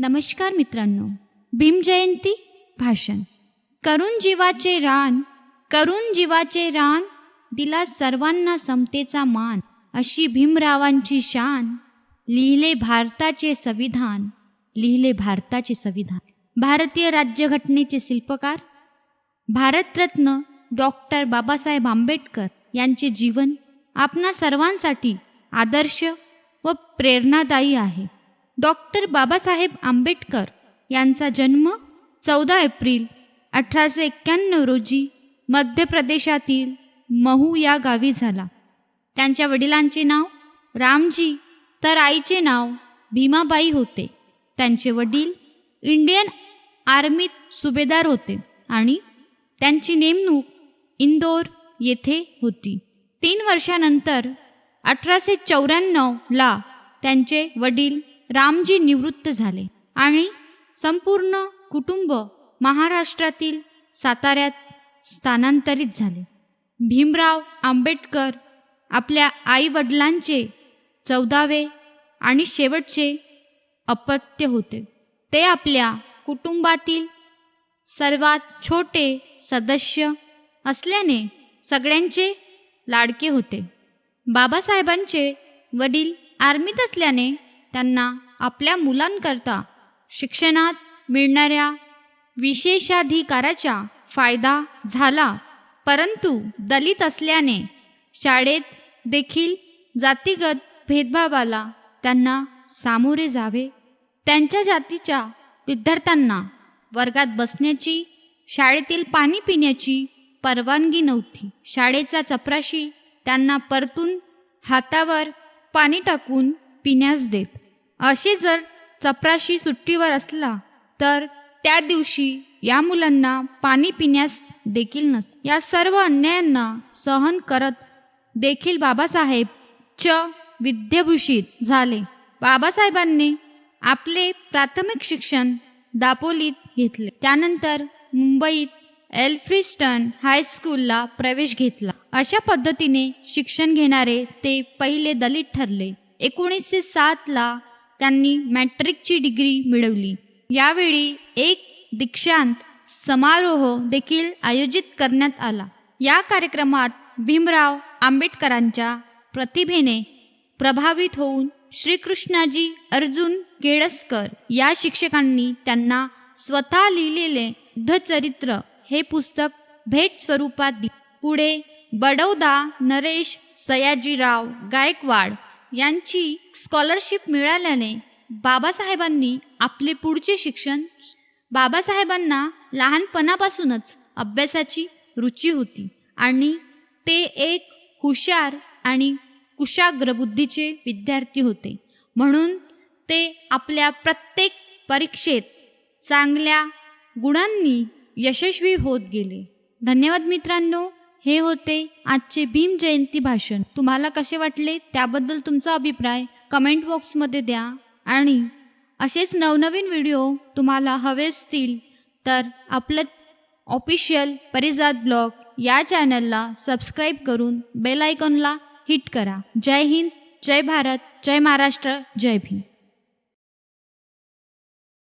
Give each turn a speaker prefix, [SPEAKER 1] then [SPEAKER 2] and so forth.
[SPEAKER 1] नमस्कार मित्रांनो. भीमजयंती भाषण. करून जीवाचे रान करून जीवाचे रान दिला सर्वांना समतेचा मान अशी भीमरावांची शान. लिहिले भारताचे संविधान लिहिले भारताचे संविधान. भारतीय राज्यघटनेचे शिल्पकार भारतरत्न डॉक्टर बाबासाहेब आंबेडकर यांचे जीवन आपणा सर्वांसाठी आदर्श व प्रेरणादायी आहे. डॉक्टर बाबासाहेब आंबेडकर यांचा जन्म चौदा एप्रिल अठराशे एक्क्याण्णव रोजी मध्य प्रदेशातील महू या गावी झाला. त्यांच्या वडिलांचे नाव रामजी तर आईचे नाव भीमाबाई होते. त्यांचे वडील इंडियन आर्मीत सुभेदार होते आणि त्यांची नेमणूक इंदोर येथे होती. तीन वर्षानंतर अठराशे चौऱ्याण्णवला त्यांचे वडील रामजी निवृत्त झाले आणि संपूर्ण कुटुंब महाराष्ट्रातील साताऱ्यात स्थानांतरित झाले. भीमराव आंबेडकर आपल्या आईवडिलांचे चौदावे आणि शेवटचे अपत्य होते. ते आपल्या कुटुंबातील सर्वात छोटे सदस्य असल्याने सगळ्यांचे लाडके होते. बाबासाहेबांचे वडील आर्मीत असल्याने त्यांना आपल्या मुलांकरता शिक्षणात मिळणाऱ्या विशेषाधिकाराचा फायदा झाला. परंतु दलित असल्याने शाळेत देखील जातीगत भेदभावाला त्यांना सामोरे जावे. त्यांच्या जातीच्या विद्यार्थ्यांना वर्गात बसण्याची शाळेतील पाणी पिण्याची परवानगी नव्हती. शाळेचा चपराशी त्यांना परतून हातावर पाणी टाकून पिण्यास देत असे जर चपराशी सुट्टीवर असला तर त्या दिवशी या मुलांना पाणी पिण्यास देखील नस या सर्व अन्यायांना सहन करत देखील बाबासाहेब च विद्याभूषित झाले. बाबासाहेबांनी आपले प्राथमिक शिक्षण दापोलीत घेतले. त्यानंतर मुंबईत एल्फ्रिस्टन हायस्कूलला प्रवेश घेतला. अशा पद्धतीने शिक्षण घेणारे ते पहिले दलित ठरले. एकोणीसशे सातला त्यांनी मॅट्रिकची डिग्री मिळवली. यावेळी एक दीक्षांत समारोह देखील आयोजित करण्यात आला. या कार्यक्रमात भीमराव आंबेडकरांच्या प्रतिभेने प्रभावित होऊन श्रीकृष्णाजी अर्जुन केळसकर या शिक्षकांनी त्यांना स्वतः लिहिलेले युद्धचरित्र हे पुस्तक भेट स्वरूपात पुढे बडौदा नरेश सयाजीराव गायकवाड यांची स्कॉलरशिप मिळाल्याने बाबासाहेबांनी आपले पुढचे शिक्षण बाबासाहेबांना लहानपणापासूनच अभ्यासाची रुची होती आणि ते एक हुशार आणि कुशाग्र बुद्धीचे विद्यार्थी होते. म्हणून ते आपल्या प्रत्येक परीक्षेत चांगल्या गुणांनी यशस्वी होत गेले. धन्यवाद मित्रांनो. हे होते आजचे भीम जयंती भाषण. तुम्हाला कसे वाटले त्याबद्दल तुमचा अभिप्राय कमेंट बॉक्समध्ये द्या. आणि असेच नवनवीन व्हिडिओ तुम्हाला हवे असतील तर आपलं ऑफिशियल परिजात ब्लॉग या चॅनलला सबस्क्राईब करून बेल आयकॉनला हिट करा. जय हिंद जय भारत जय महाराष्ट्र जय भीम.